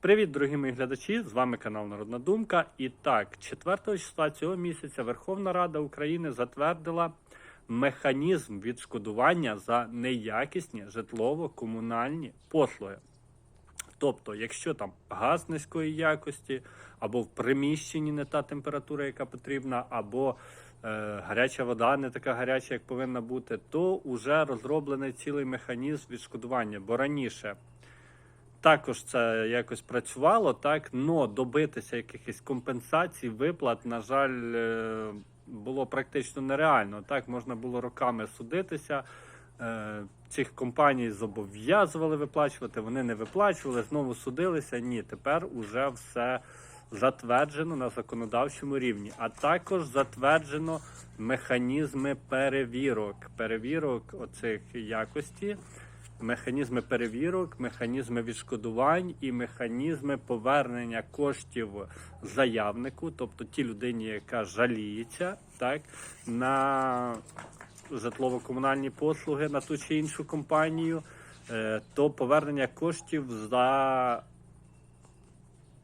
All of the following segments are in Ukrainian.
Привіт, дорогі мої глядачі! З вами канал Народна Думка. І так, 4 числа цього місяця Верховна Рада України затвердила механізм відшкодування за неякісні житлово-комунальні послуги. Тобто, якщо там газ низької якості, або в приміщенні не та температура, яка потрібна, або е, гаряча вода не така гаряча, як повинна бути, то вже розроблений цілий механізм відшкодування. Бо раніше також це якось працювало, так, но добитися якихось компенсацій, виплат, на жаль, е, було практично нереально. Так, можна було роками судитися. Е, Цих компаній зобов'язували виплачувати, вони не виплачували, знову судилися. Ні, тепер уже все затверджено на законодавчому рівні, а також затверджено механізми перевірок, перевірок оцих якості, механізми перевірок, механізми відшкодувань і механізми повернення коштів заявнику, тобто ті людині, яка жаліється, так на житлово-комунальні послуги на ту чи іншу компанію, е, то повернення коштів за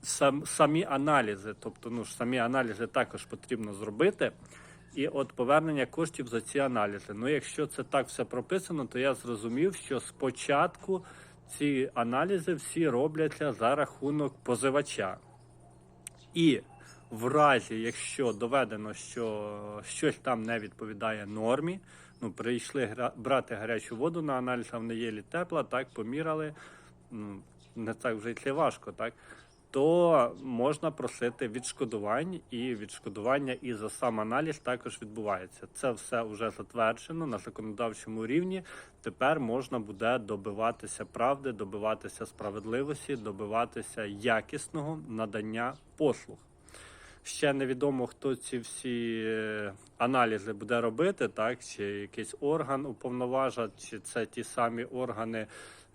сам, самі аналізи. Тобто, ну самі аналізи також потрібно зробити. І от повернення коштів за ці аналізи. Ну, якщо це так все прописано, то я зрозумів, що спочатку ці аналізи всі робляться за рахунок позивача. І в разі, якщо доведено, що щось там не відповідає нормі, ну прийшли брати гарячу воду на аналіз, а вона єлі тепла, так поміряли, ну не так вже й це важко, так. То можна просити відшкодувань, і відшкодування і за сам аналіз також відбувається. Це все вже затверджено на законодавчому рівні. Тепер можна буде добиватися правди, добиватися справедливості, добиватися якісного надання послуг. Ще невідомо, хто ці всі е, аналізи буде робити, так чи якийсь орган уповноважить, чи це ті самі органи,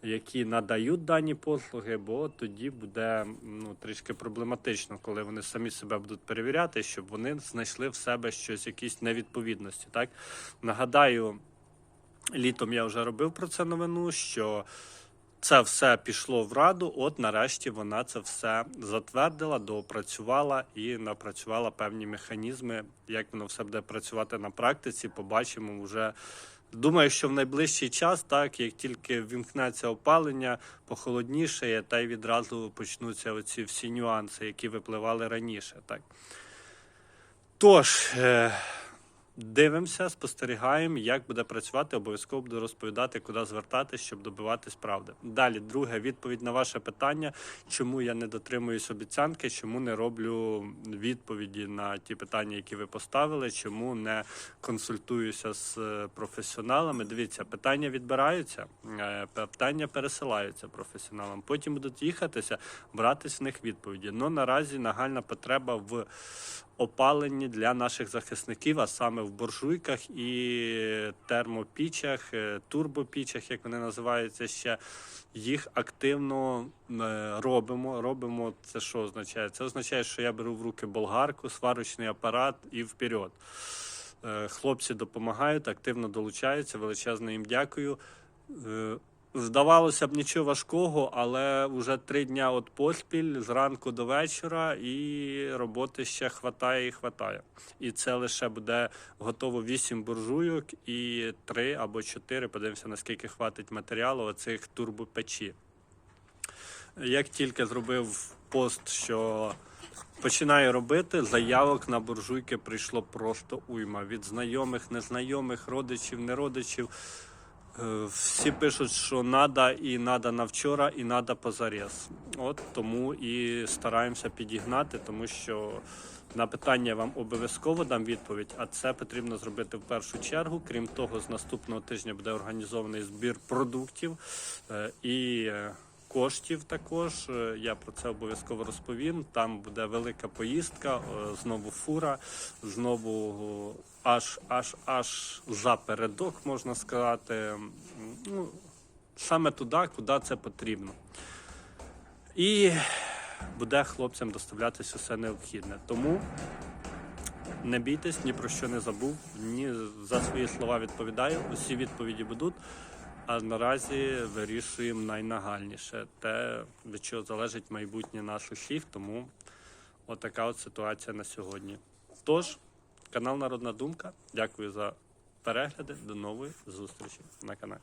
які надають дані послуги, бо тоді буде ну трішки проблематично, коли вони самі себе будуть перевіряти, щоб вони знайшли в себе щось, якісь невідповідності. Так нагадаю, літом я вже робив про це новину, що це все пішло в раду. От нарешті вона це все затвердила, доопрацювала і напрацювала певні механізми. Як воно все буде працювати на практиці, побачимо вже. Думаю, що в найближчий час, так як тільки вімкнеться опалення, похолодніше, та й відразу почнуться оці всі нюанси, які випливали раніше. Так. Тож, е, дивимося, спостерігаємо, як буде працювати. Обов'язково буду розповідати, куди звертатись, щоб добиватись правди. Далі, друге, відповідь на ваше питання, чому я не дотримуюсь обіцянки, чому не роблю відповіді на ті питання, які ви поставили, чому не консультуюся з е, професіоналами. Дивіться, питання відбираються, е, питання пересилаються професіоналам. Потім будуть їхатися, братись в них відповіді. Ну наразі нагальна потреба в опаленні для наших захисників, а саме в буржуйках і термопічах, е, турбопічах, як вони називаються ще. Їх активно е, робимо. Робимо це що означає? Це означає, що я беру в руки болгарку, сварочний апарат і вперед. Е, Хлопці допомагають, активно долучаються. Величезно їм дякую. Здавалося б, нічого важкого, але вже три дня от поспіль зранку до вечора, і роботи ще хватає і хватає. І це лише буде готово 8 буржуйок і 3 або 4, подивимося, наскільки хватить матеріалу оцих турбопечі. Як тільки зробив пост, що починаю робити, заявок на буржуйки прийшло просто уйма. Від знайомих, незнайомих, родичів, неродичів. Е, Всі пишуть, що надо і надо на вчора, і надо позарез. От тому і стараємося підігнати, тому що на питання вам обов'язково дам відповідь, а це потрібно зробити в першу чергу. Крім того, з наступного тижня буде організований збір продуктів е, і е, коштів також. Е, Я про це обов'язково розповім. Там буде велика поїздка, е, знову фура, знову аж аж аж за передок, можна сказати. Ну, саме туди, куди це потрібно. І буде хлопцям доставлятися все необхідне. Тому не бійтесь, ні про що не забув, ні за свої слова відповідаю. Усі відповіді будуть. А наразі вирішуємо найнагальніше те, від чого залежить майбутнє наших шлів. Тому отака от ситуація на сьогодні. Тож, канал Народна Думка. Дякую за перегляди. До нової зустрічі на каналі.